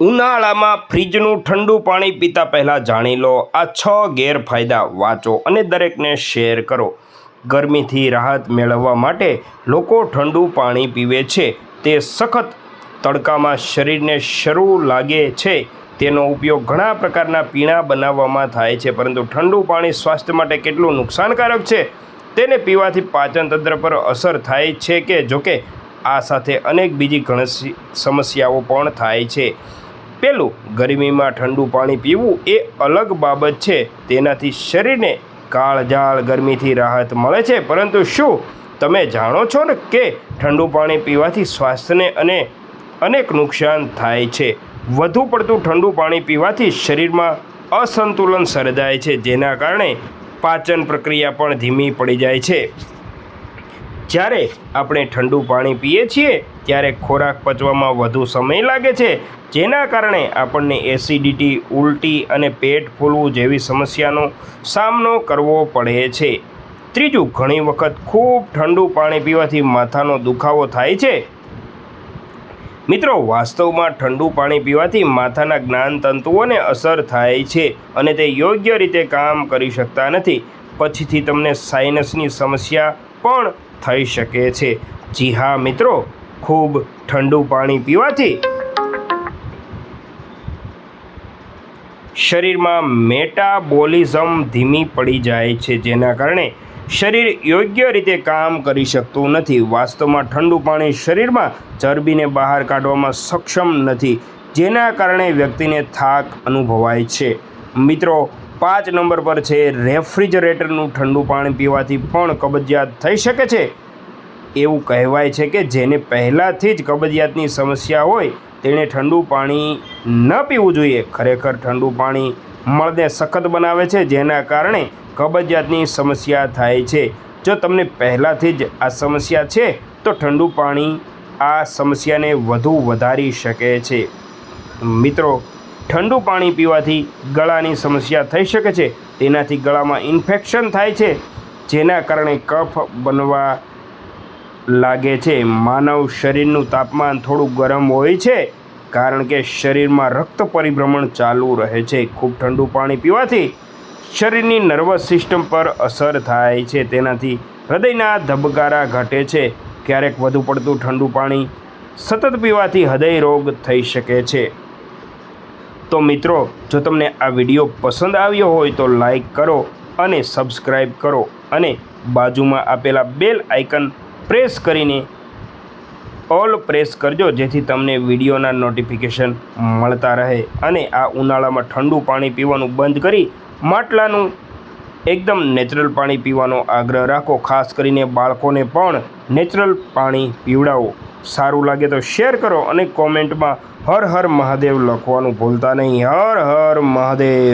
ઉનાળામાં ફ્રીજનું ઠંડુ પાણી પીતા પહેલાં જાણી લો. આ છ ગેરફાયદા વાંચો અને દરેકને શેર કરો. ગરમીથી રાહત મેળવવા માટે લોકો ઠંડુ પાણી પીવે છે. તે સખત તડકામાં શરીરને શરૂ લાગે છે. તેનો ઉપયોગ ઘણા પ્રકારના પીણા બનાવવામાં થાય છે, પરંતુ ઠંડુ પાણી સ્વાસ્થ્ય માટે કેટલું નુકસાનકારક છે? તેને પીવાથી પાચન તંત્ર પર અસર થાય છે કે જોકે આ સાથે અનેક બીજી ઘણી સમસ્યાઓ પણ થાય છે. પેલું ગરમીમાં ઠંડુ પાણી પીવું એ અલગ બાબત છે. તેનાથી શરીરને કાળઝાળ ગરમીથી રાહત મળે છે. પરંતુ શું તમે જાણો છો ને કે ઠંડુ પાણી પીવાથી સ્વાસ્થ્યને અને અનેક નુકસાન થાય છે? વધુ પડતું ઠંડુ પાણી પીવાથી શરીરમાં અસંતુલન સર્જાય છે. જેના કારણે પાચન પ્રક્રિયા પણ ધીમી પડી જાય છે. જ્યારે આપણે ઠંડુ પાણી પીએ છીએ, ત્યારે ખોરાક પચવામાં વધુ સમય લાગે છે, જેના કારણે આપણને એસિડિટી, ઉલટી અને પેટ ફૂલવું જેવી સમસ્યાનો સામનો કરવો પડે છે. ત્રીજું, ઘણી વખત ખૂબ ઠંડુ પાણી પીવાથી માથાનો દુખાવો થાય છે. મિત્રો, વાસ્તવમાં ઠંડુ પાણી પીવાથી માથાના જ્ઞાનતંતુઓને અસર થાય છે અને તે યોગ્ય રીતે કામ કરી શકતા નથી. પછીથી તમને સાઇનસની સમસ્યા પણ થઈ શકે છે. જી હા, મિત્રો. ખૂબ ઠંડુ પાણી પીવાથી શરીરમાં મેટાબોલિઝમ ધીમી પડી જાય છે, જેના કારણે શરીર યોગ્ય રીતે કામ કરી શકતું નથી. વાસ્તવમાં ઠંડુ પાણી શરીરમાં ચરબીને બહાર કાઢવામાં સક્ષમ નથી, જેના કારણે વ્યક્તિને થાક અનુભવાય છે. મિત્રો, પાંચ નંબર પર છે રેફ્રિજરેટરનું ઠંડુ પાણી પીવાથી પણ કબજિયાત થઈ શકે છે. એવું કહેવાય છે કે જેને પહેલાંથી જ કબજિયાતની સમસ્યા હોય, તેણે ઠંડુ પાણી ન પીવું જોઈએ. ખરેખર ઠંડુ પાણી મળને સખત બનાવે છે, જેના કારણે કબજિયાતની સમસ્યા થાય છે. જો તમને પહેલાંથી જ આ સમસ્યા છે, તો ઠંડુ પાણી આ સમસ્યાને વધુ વધારી શકે છે. મિત્રો ઠંડુ પાણી પીવાથી ગળાની સમસ્યા થઈ શકે છે. તેનાથી ગળામાં ઇન્ફેક્શન થાય છે, જેના કારણે કફ બનવા લાગે છે. માનવ શરીરનું તાપમાન થોડું ગરમ હોય છે, કારણ કે શરીરમાં રક્ત પરિભ્રમણ ચાલુ રહે છે. ખૂબ ઠંડુ પાણી પીવાથી શરીરની નર્વસ સિસ્ટમ પર અસર થાય છે. તેનાથી હૃદયના ધબકારા ઘટે છે. ક્યારેક વધુ પડતું ઠંડુ પાણી સતત પીવાથી હૃદય રોગ થઈ શકે છે. તો મિત્રો, જો તમને આ વીડિયો પસંદ આવ્યો હોય તો લાઈક કરો અને સબસ્ક્રાઈબ કરો અને બાજુમાં આપેલા બેલ આઇકન પ્રેસ કરીને ઓલ પ્રેસ કરજો, જેથી તમને વિડીયોના નોટિફિકેશન મળતા રહે અને આ ઉનાળામાં ઠંડુ પાણી પીવાનું બંધ કરી માટલાનું એકદમ નેચરલ પાણી પીવાનો આગ્રહ રાખો, ખાસ કરીને બાળકોને પણ નેચરલ પાણી પીવડાવો. સારું લાગે તો શેર કરો અને કોમેન્ટમાં હર હર મહાદેવ લખવાનું ભૂલતા નહીં. હર હર મહાદેવ.